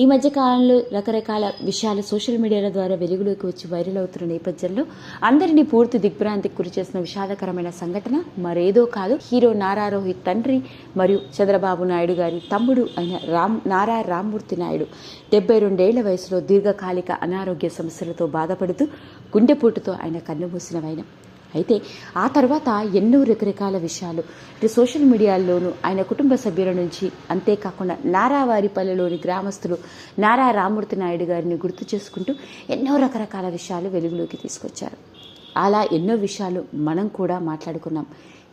ఈ మధ్య కాలంలో రకరకాల విషయాలు సోషల్ మీడియాల ద్వారా వెలుగులోకి వచ్చి వైరల్ అవుతున్న నేపథ్యంలో అందరినీ పూర్తి దిగ్భ్రాంతికి గురి చేసిన విషాదకరమైన సంఘటన మరేదో కాదు. హీరో నారా రోహిత్ తండ్రి మరియు చంద్రబాబు నాయుడు గారి తమ్ముడు అయిన రామ్ నారా రామ్మూర్తి నాయుడు డెబ్బై రెండేళ్ళ వయసులో దీర్ఘకాలిక అనారోగ్య సమస్యలతో బాధపడుతూ గుండెపోటుతో ఆయన కన్నుమూసిన వైనం. అయితే ఆ తర్వాత ఎన్నో రకరకాల విషయాలు. ఇటు సోషల్ మీడియాల్లోనూ ఆయన కుటుంబ సభ్యుల నుంచి అంతేకాకుండా నారావారిపల్లెలోని గ్రామస్తులు నారా రామూర్తి నాయుడు గారిని గుర్తు చేసుకుంటూ ఎన్నో రకరకాల విషయాలు వెలుగులోకి తీసుకొచ్చారు. అలా ఎన్నో విషయాలు మనం కూడా మాట్లాడుకున్నాం.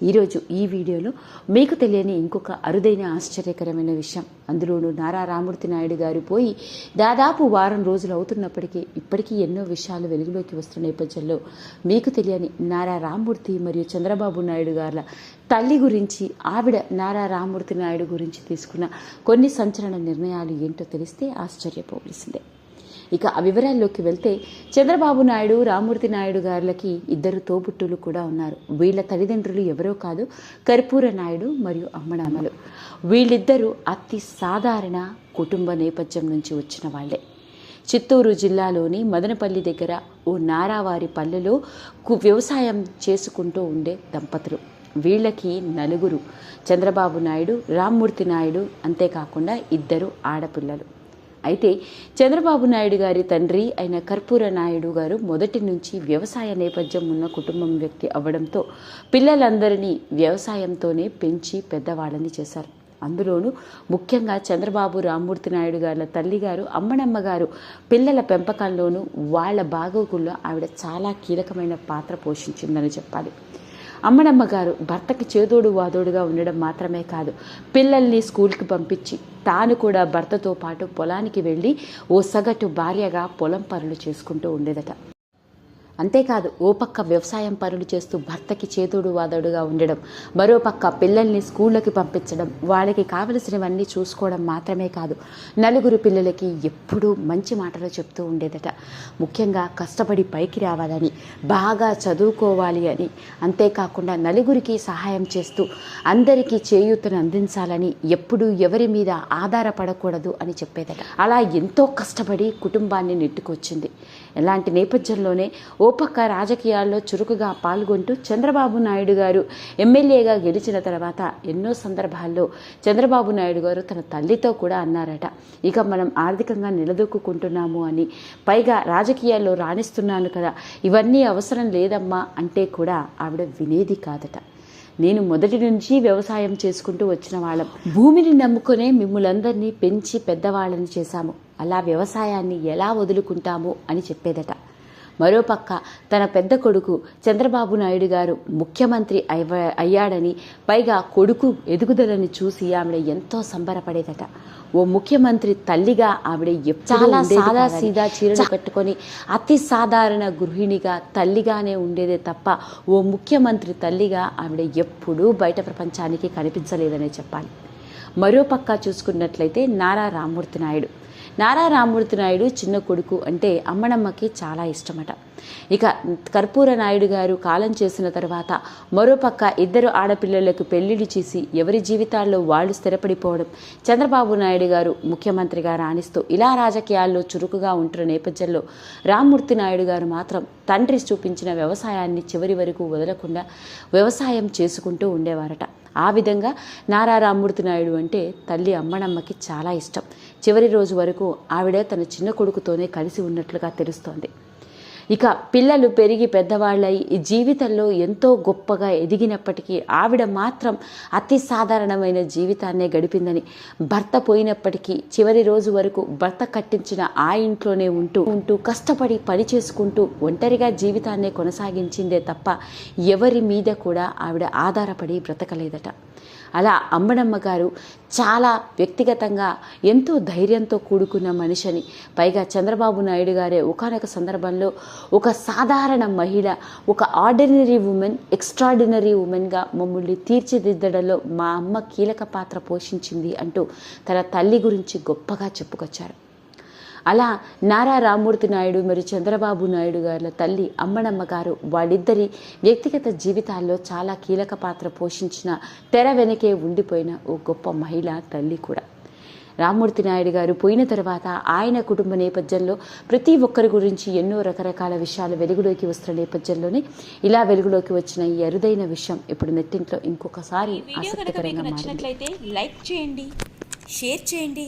ఈరోజు ఈ వీడియోలో మీకు తెలియని ఇంకొక అరుదైన ఆశ్చర్యకరమైన విషయం. అందులోనూ నారా రామూర్తి నాయుడు గారు పోయి దాదాపు వారం రోజులు అవుతున్నప్పటికీ ఇప్పటికీ ఎన్నో విషయాలు వెలుగులోకి వస్తున్న నేపథ్యంలో మీకు తెలియని నారా రామూర్తి మరియు చంద్రబాబు నాయుడు గారుల తల్లి గురించి ఆవిడ నారా రామూర్తి నాయుడు గురించి తీసుకున్న కొన్ని సంచలన నిర్ణయాలు ఏంటో తెలిస్తే ఆశ్చర్యపోవలసిందే. ఇక ఆ వివరాల్లోకి వెళ్తే చంద్రబాబు నాయుడు రామూర్తి నాయుడు గారులకి ఇద్దరు తోబుట్టులు కూడా ఉన్నారు. వీళ్ళ తల్లిదండ్రులు ఎవరో కాదు కర్పూర నాయుడు మరియు అమ్మడామలు వీళ్ళిద్దరూ అతి సాధారణ కుటుంబ నేపథ్యం నుంచి వచ్చిన వాళ్ళే. చిత్తూరు జిల్లాలోని మదనపల్లి దగ్గర ఓ నారావారి పల్లెలో కు- వ్యవసాయం చేసుకుంటూ ఉండే దంపతులు. వీళ్ళకి నలుగురు చంద్రబాబు నాయుడు రామ్మూర్తి నాయుడు అంతేకాకుండా ఇద్దరు ఆడపిల్లలు. అయితే చంద్రబాబు నాయుడు గారి తండ్రి అయిన కర్పూర నాయుడు గారు మొదటి నుంచి వ్యవసాయ నేపథ్యం ఉన్న కుటుంబం వ్యక్తి అవ్వడంతో పిల్లలందరినీ వ్యవసాయంతోనే పెంచి పెద్దవాళ్ళని చేశారు. అందులోనూ ముఖ్యంగా చంద్రబాబు రామ్మూర్తి నాయుడు గారి తల్లిగారు అమ్మనమ్మ గారు పిల్లల పెంపకంలోనూ వాళ్ళ బాగోగుల్లో ఆవిడ చాలా కీలకమైన పాత్ర పోషించిందని చెప్పాలి. అమ్మడమ్మ గారు భర్తకి చేదోడు వాదోడుగా ఉండడం మాత్రమే కాదు పిల్లల్ని స్కూల్కి పంపించి తాను కూడా భర్తతో పాటు పొలానికి వెళ్ళి ఓ సగటు భార్యగా పొలం పనులు చేసుకుంటూ ఉండేదట. అంతేకాదు ఓ పక్క వ్యవసాయం పనులు చేస్తూ భర్తకి చేతుడు వాదడుగా ఉండడం మరో పక్క పిల్లల్ని స్కూళ్ళకి పంపించడం వాళ్ళకి కావలసినవన్నీ చూసుకోవడం మాత్రమే కాదు నలుగురు పిల్లలకి ఎప్పుడూ మంచి మాటలు చెప్తూ ఉండేదట. ముఖ్యంగా కష్టపడి పైకి రావాలని బాగా చదువుకోవాలి అని అంతేకాకుండా నలుగురికి సహాయం చేస్తూ అందరికీ చేయూతను అందించాలని ఎప్పుడూ ఎవరి మీద ఆధారపడకూడదు అని చెప్పేదట. అలా ఎంతో కష్టపడి కుటుంబాన్ని నెట్టుకొచ్చింది. ఇలాంటి నేపథ్యంలోనే ఓపక్క రాజకీయాల్లో చురుకుగా పాల్గొంటూ చంద్రబాబు నాయుడు గారు ఎమ్మెల్యేగా గెలిచిన తర్వాత ఎన్నో సందర్భాల్లో చంద్రబాబు నాయుడు గారు తన తల్లితో కూడా అన్నారట. ఇక మనం ఆర్థికంగా నిలదొక్కుంటున్నాము అని పైగా రాజకీయాల్లో రాణిస్తున్నాను కదా ఇవన్నీ అవసరం లేదమ్మా అంటే కూడా ఆవిడ వినేది కాదట. నేను మొదటి నుంచి వ్యవసాయం చేసుకుంటూ వచ్చిన వాళ్ళం. భూమిని నమ్ముకునే మిమ్ములందరినీ పెంచి పెద్దవాళ్ళని చేశాము. అలా వ్యవసాయాన్ని ఎలా వదులుకుంటాము అని చెప్పేదట. మరోపక్క తన పెద్ద కొడుకు చంద్రబాబు నాయుడు గారు ముఖ్యమంత్రి అయ్వ- అయ్యాడని పైగా కొడుకు ఎదుగుదలని చూసి ఆవిడ ఎంతో సంబరపడేదట. ఓ ముఖ్యమంత్రి తల్లిగా ఆవిడ చాలా సాదా సీదా చీరలు కట్టుకొని అతి సాధారణ గృహిణిగా తల్లిగానే ఉండేదే తప్ప ఓ ముఖ్యమంత్రి తల్లిగా ఆవిడ ఎప్పుడూ బయట ప్రపంచానికి కనిపించలేదనే చెప్పాలి. మరోపక్క చూసుకున్నట్లయితే నారా రామ్మూర్తి నాయుడు. నారా రామ్మూర్తి నాయుడు చిన్న కొడుకు అంటే అమ్మనమ్మకి చాలా ఇష్టమట. ఇక కర్పూర నాయుడు గారు కాలం చేసిన తర్వాత మరోపక్క ఇద్దరు ఆడపిల్లలకు పెళ్ళిళ్ళు చేసి ఎవరి జీవితాల్లో వాళ్ళు స్థిరపడిపోవడం చంద్రబాబు నాయుడు గారు ముఖ్యమంత్రిగా రాణిస్తూ ఇలా రాజకీయాల్లో చురుకుగా ఉంటున్న నేపథ్యంలో రామ్మూర్తి నాయుడు గారు మాత్రం తండ్రి చూపించిన వ్యవసాయాన్ని చివరి వరకు వదలకుండా వ్యవసాయం చేసుకుంటూ ఉండేవారట. ఆ విధంగా నారా రామ్మూర్తి నాయుడు అంటే తల్లి అమ్మనమ్మకి చాలా ఇష్టం. చివరి రోజు వరకు ఆవిడ తన చిన్న కొడుకుతోనే కలిసి ఉన్నట్లుగా తెలుస్తోంది. ఇక పిల్లలు పెరిగి పెద్దవాళ్ళై ఈ జీవితంలో ఎంతో గొప్పగా ఎదిగినప్పటికీ ఆవిడ మాత్రం అతి సాధారణమైన జీవితాన్నే గడిపిందని భర్త పోయినప్పటికీ చివరి రోజు వరకు భర్త కట్టించిన ఆ ఇంట్లోనే ఉంటూ ఉంటూ కష్టపడి పని చేసుకుంటూ ఒంటరిగా జీవితాన్నే కొనసాగించిందే తప్ప ఎవరి మీద కూడా ఆవిడ ఆధారపడి బ్రతకలేదట. అలా అమ్మడమ్మ గారు చాలా వ్యక్తిగతంగా ఎంతో ధైర్యంతో కూడుకున్న మనిషిని. పైగా చంద్రబాబు నాయుడు గారే ఒకనొక సందర్భంలో ఒక సాధారణ మహిళ ఒక ఆర్డినరీ ఉమెన్ ఎక్స్ట్రాడినరీ ఉమెన్గా మమ్మల్ని తీర్చిదిద్దడంలో మా అమ్మ కీలక పాత్ర పోషించింది అంటూ తన తల్లి గురించి గొప్పగా చెప్పుకొచ్చారు. అలా నారా రామ్మూర్తి నాయుడు మరియు చంద్రబాబు నాయుడు గారి తల్లి అమ్మనమ్మ గారు వాళ్ళిద్దరి వ్యక్తిగత జీవితాల్లో చాలా కీలక పాత్ర పోషించిన తెర వెనకే ఉండిపోయిన ఓ గొప్ప మహిళ తల్లి కూడా. రామ్మూర్తి నాయుడు గారు పోయిన తర్వాత ఆయన కుటుంబ నేపథ్యంలో ప్రతి ఒక్కరి గురించి ఎన్నో రకరకాల విషయాలు వెలుగులోకి వస్తున్న నేపథ్యంలోనే ఇలా వెలుగులోకి వచ్చిన ఈ అరుదైన విషయం ఇప్పుడు నెట్టింట్లో ఇంకొకసారి ఆసక్తికరంగా మారింది. లైక్ చేయండి షేర్ చేయండి.